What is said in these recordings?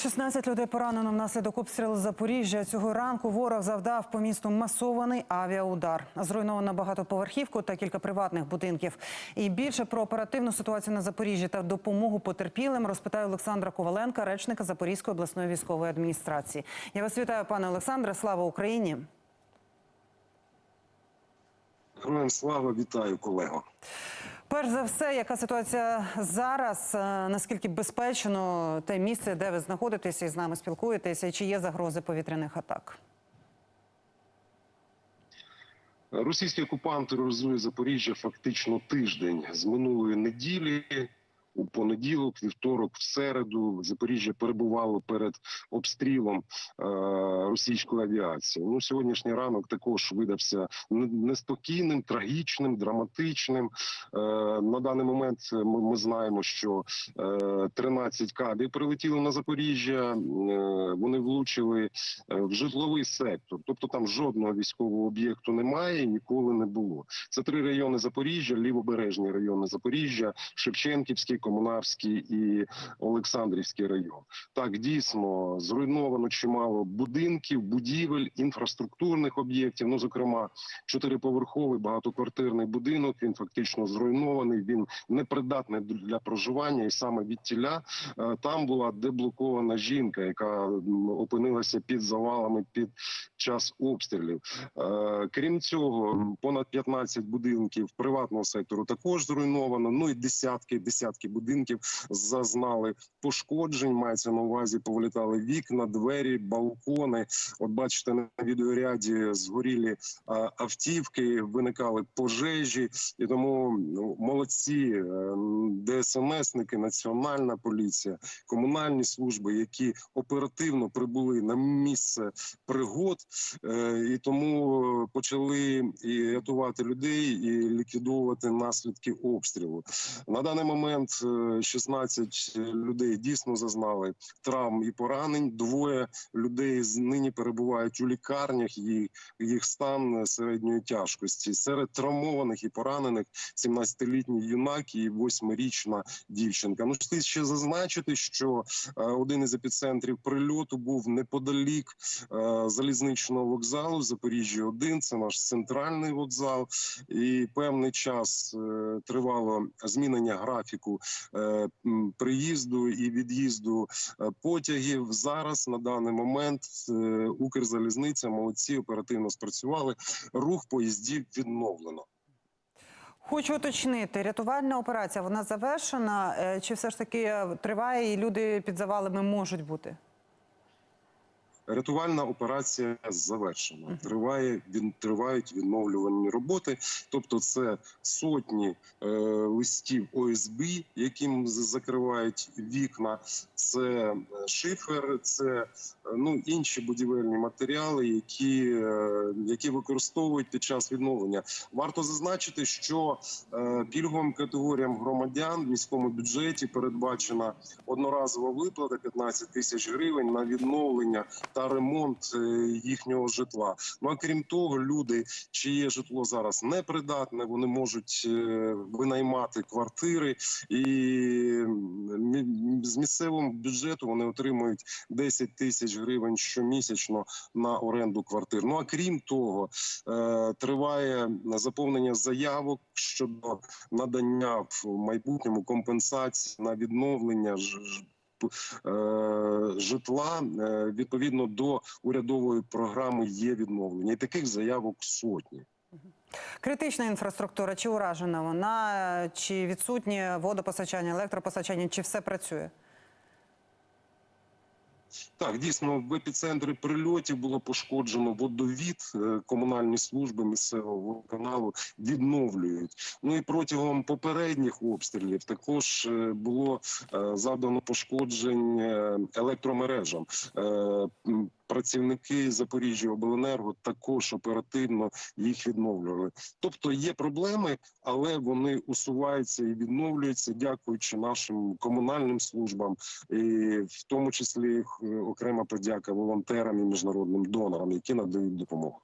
16 людей поранено внаслідок обстрілу Запоріжжя. Цього ранку ворог завдав по місту масований авіаудар. Зруйновано багатоповерхівку та кілька приватних будинків. І більше про оперативну ситуацію на Запоріжжі та допомогу потерпілим розпитає Олександра Коваленка, речника Запорізької обласної військової адміністрації. Я вас вітаю, пане Олександре. Слава Україні! Слава, вітаю колего. Перш за все, яка ситуація зараз? Е, Наскільки безпечно те місце, де ви знаходитеся і з нами спілкуєтеся, чи є загрози повітряних атак? Російський окупант тероризує Запоріжжя фактично тиждень з минулої неділі. У понеділок, вівторок, в середу Запоріжжя перебувало перед обстрілом е, російської авіації. Ну сьогоднішній ранок також видався неспокійним, трагічним, драматичним. Е, на даний момент ми, знаємо, що е, 13 кабів прилетіли на Запоріжжя. Е, вони влучили е, в житловий сектор, тобто там жодного військового об'єкту немає ніколи не було. Це три райони Запоріжжя, лівобережні райони Запоріжжя, Шевченківський, Комунарський і Олександрівський район. Так дійсно зруйновано чимало будинків, будівель, інфраструктурних об'єктів. Ну, зокрема, чотириповерховий багатоквартирний будинок. Він фактично зруйнований. Він непридатний для проживання, і саме від тіля е, там була деблокована жінка, яка опинилася під завалами під час обстрілів. Е, Крім цього, понад 15 будинків приватного сектору також зруйновано. Ну і десятки, десятки будинків зазнали пошкоджень. Мається на увазі, повилітали вікна, двері, балкони. От бачите, на відеоряді згорілі автівки, виникали пожежі, і тому ну, молодці е, м, ДСНСники, національна поліція, комунальні служби, які оперативно прибули на місце пригод, е, і тому почали і рятувати людей, і ліквідовувати наслідки обстрілу. На даний момент 16 людей дійсно зазнали травм і поранень. Двоє людей з- нині перебувають у лікарнях. Їх, їх стан середньої тяжкості. Серед травмованих і поранених 17-літній юнак і 8-річна дівчинка. Ну слід ще зазначити, що е, один із епіцентрів прильоту був неподалік е, залізничного вокзалу Запоріжжя 1 Це наш центральний вокзал, і певний час е, тривало змінення графіку е, приїзду і від'їзду е, потягів. Зараз на даний момент е, Укрзалізниця молодці оперативно спрацювали. Рух поїздів відновлено. Хочу уточнити, рятувальна операція вона завершена, е, чи все ж таки е, триває і люди під завалами можуть бути? Рятувальна операція завершена. Триває він тривають відновлювальні роботи. Тобто, це сотні е, листів ОСБ, яким закривають вікна. Це е, шифер, це е, ну інші будівельні матеріали, які, е, які використовують під час відновлення. Варто зазначити, що е, пільговим категоріям громадян в міському бюджеті передбачена одноразова виплата 15 тисяч гривень на відновлення та ремонт е, їхнього житла. Ну а крім того, люди, чиє житло зараз непридатне, вони можуть е, винаймати квартири, і з місцевого бюджету вони отримують 10 тисяч гривень щомісячно на оренду квартир. Ну а крім того, е, триває заповнення заявок щодо надання в майбутньому компенсації на відновлення житла е, відповідно до урядової програми є відновлення, і таких заявок сотні. Критична інфраструктура, чи уражена вона, е, чи відсутнє водопостачання, електропостачання, чи все працює? Так, дійсно, в епіцентрі прильотів було пошкоджено водовід. Е, Комунальні служби місцевого каналу відновлюють. Ну і протягом попередніх обстрілів також е, було задано завдано пошкоджень е, електромережам. Працівники Запоріжжя обленерго також оперативно їх відновлювали. Тобто є проблеми, але вони усуваються і відновлюються, дякуючи нашим комунальним службам, і в тому числі е, окрема подяка волонтерам і міжнародним донорам, які надають допомогу.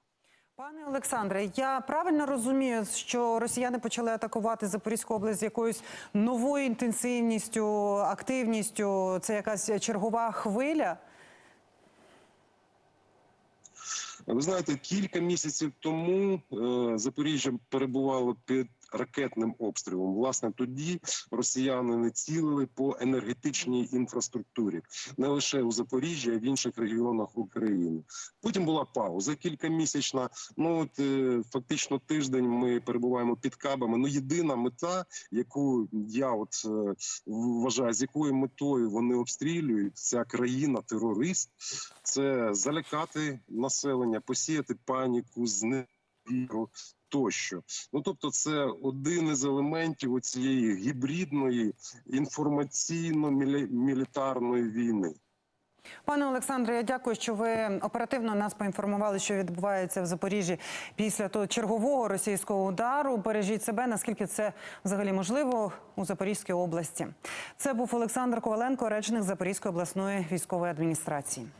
Пане Олександре, я правильно розумію, що росіяни почали атакувати Запорізьку область з якоюсь новою інтенсивністю, активністю. Це якась чергова хвиля. Ви знаєте, кілька місяців тому е, Запоріжжя перебувало під ракетним обстрілом. Власне, тоді росіяни не цілили по енергетичній інфраструктурі, не лише у Запоріжжі, а й в інших регіонах України. Потім була пауза кількамісячна. Ну от е, фактично тиждень ми перебуваємо під кабами. Ну єдина мета, яку я от е, вважаю, з якою метою вони обстрілюють ця країна терорист, це залякати населення, посіяти паніку, зневіру тощо. Ну тобто, це один із елементів цієї гібридної інформаційно-мілітарної війни. Пане Олександре, я дякую, що ви оперативно нас поінформували, що відбувається в Запоріжжі після того чергового російського удару. Бережіть себе, наскільки це взагалі можливо у Запорізькій області. Це був Олександр Коваленко, речник Запорізької обласної військової адміністрації.